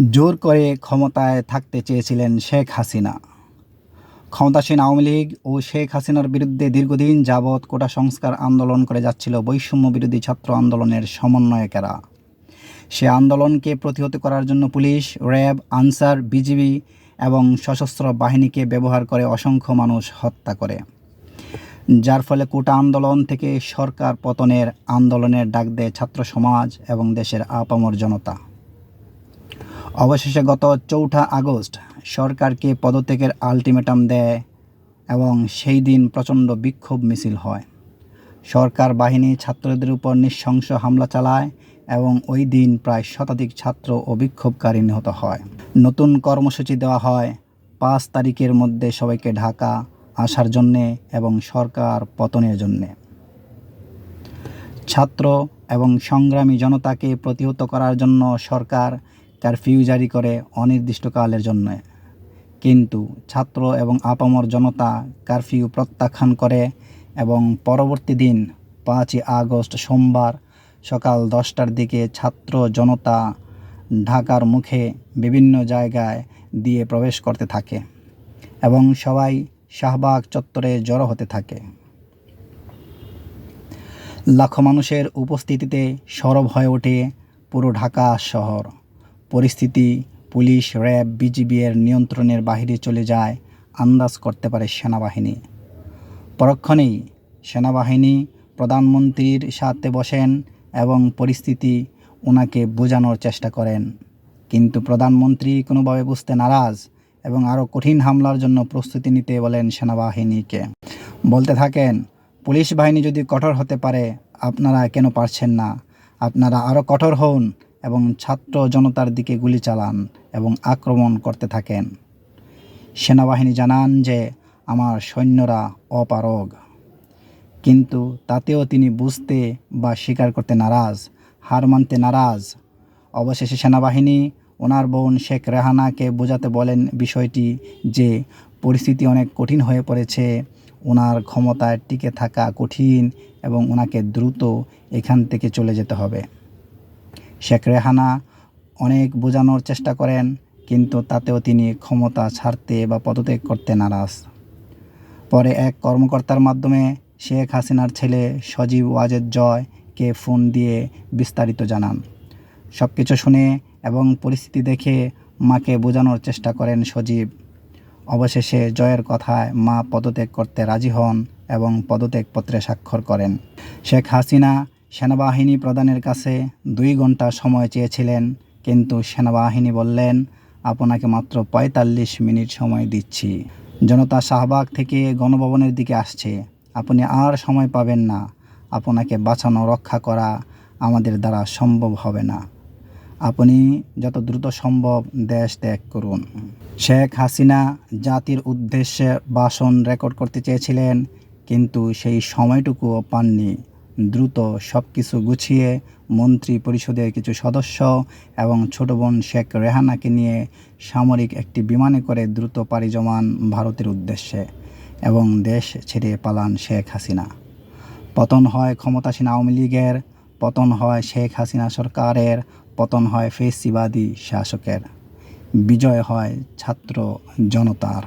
জোর করে ক্ষমতায় থাকতে চেয়েছিলেন শেখ হাসিনা। ক্ষমতাসীন আওয়ামী লীগ ও শেখ হাসিনার বিরুদ্ধে দীর্ঘদিন যাবৎ কোটা সংস্কার আন্দোলন করে যাচ্ছিল বৈষম্য বিরোধী ছাত্র আন্দোলনের সমন্বয়কেরা। সে আন্দোলনকে প্রতিহত করার জন্য পুলিশ, র্যাব, আনসার, বিজিবি এবং সশস্ত্র বাহিনীকে ব্যবহার করে অসংখ্য মানুষ হত্যা করে। যার ফলে কোটা আন্দোলন থেকে সরকার পতনের আন্দোলনের ডাক দেয় ছাত্র সমাজ এবং দেশের আপামর জনতা। অবশেষে গত চৌঠা আগস্ট সরকারকে পদত্যাগের আলটিমেটাম দেয় এবং সেই দিন প্রচণ্ড বিক্ষোভ মিছিল হয়। সরকার বাহিনী ছাত্রদের উপর নৃশংস হামলা চালায় এবং ওই দিন প্রায় শতাধিক ছাত্র ও বিক্ষোভকারী নিহত হয়। নতুন কর্মসূচি দেওয়া হয়। পাঁচ তারিখের মধ্যে সবাইকে ঢাকা আসার জন্যে এবং সরকার পতনের জন্যে। ছাত্র এবং সংগ্রামী জনতাকে প্রতিহত করার জন্য সরকার কারফিউ জারি করে অনির্দিষ্টকালের জন্য। কিন্তু ছাত্র এবং আপামর জনতা কারফিউ প্রত্যাখ্যান করে এবং পরবর্তী দিন পাঁচই আগস্ট সোমবার সকাল দশটার দিকে ছাত্র জনতা ঢাকার মুখে বিভিন্ন জায়গায় দিয়ে প্রবেশ করতে থাকে এবং সবাই শাহবাগ চত্বরে জড়ো হতে থাকে। লাখো মানুষের উপস্থিতিতে সরব হয়ে ওঠে পুরো ঢাকা শহর। পরিস্থিতি, পুলিশ, র্যাব, বিজিবি এর নিয়ন্ত্রণের বাহিরে চলে যায়, আন্দাজ করতে পারে সেনাবাহিনী। পরক্ষণেই সেনাবাহিনী প্রধানমন্ত্রীর সাথে বসেন এবং পরিস্থিতি ওনাকে বোঝানোর চেষ্টা করেন। কিন্তু প্রধানমন্ত্রী কোনোভাবে বুঝতে নারাজ এবং আরও কঠিন হামলার জন্য প্রস্তুতি নিতে বলেন সেনাবাহিনীকে। বলতে থাকেন, পুলিশ বাহিনী যদি কঠোর হতে পারে, আপনারা কেন পারছেন না? আপনারা আরও কঠোর হন এবং ছাত্র জনতার দিকে গুলি চালান এবং আক্রমণ করতে থাকেন। সেনাবাহিনী জানান যে, আমার সৈন্যরা অপারগ। কিন্তু তাতেও তিনি বুঝতে বা স্বীকার করতে নারাজ, হার মানতে নারাজ। অবশেষে সেনাবাহিনী ওনার বোন শেখ রেহানাকে বোঝাতে বলেন বিষয়টি যে, পরিস্থিতি অনেক কঠিন হয়ে পড়েছে। ওনার ক্ষমতায় টিকে থাকা কঠিন এবং ওনাকে দ্রুত এখান থেকে চলে যেতে হবে। শেখ রেহানা অনেক বোঝানোর চেষ্টা করেন, কিন্তু তাতেও তিনি ক্ষমতা ছাড়তে বা পদত্যাগ করতে নারাজ। পরে এক কর্মকর্তার মাধ্যমে শেখ হাসিনার ছেলে সজীব ওয়াজেদ জয়কে ফোন দিয়ে বিস্তারিত জানান। সব কিছু শুনে এবং পরিস্থিতি দেখে মাকে বোঝানোর চেষ্টা করেন সজীব। অবশেষে জয়ের কথায় মা পদত্যাগ করতে রাজি হন এবং পদত্যাগপত্রে স্বাক্ষর করেন। শেখ হাসিনা সেনাবাহিনী প্রধানের কাছে দুই ঘণ্টা সময় চেয়েছিলেন, কিন্তু সেনাবাহিনী বললেন, আপনাকে মাত্র পঁয়তাল্লিশ মিনিট সময় দিচ্ছি। জনতা শাহবাগ থেকে গণভবনের দিকে আসছে। আপনি আর সময় পাবেন না। আপনাকে বাঁচানো, রক্ষা করা আমাদের দ্বারা সম্ভব হবে না। আপনি যত দ্রুত সম্ভব দেশ ত্যাগ করুন। শেখ হাসিনা জাতির উদ্দেশ্যে ভাষণ রেকর্ড করতে চেয়েছিলেন, কিন্তু সেই সময়টুকুও পাননি। দ্রুত সব কিছু গুছিয়ে মন্ত্রী পরিষদের কিছু সদস্য এবং ছোট বোন শেখ রেহানাকে নিয়ে সামরিক একটি বিমানে করে দ্রুত পাড়ি জমান ভারতের উদ্দেশ্যে এবং দেশ ছেড়ে পালান শেখ হাসিনা। পতন হয় ক্ষমতাসীন আওয়ামী লীগের, পতন হয় শেখ হাসিনা সরকারের, পতন হয় ফেসিবাদী শাসকের। বিজয় হয় ছাত্র জনতার।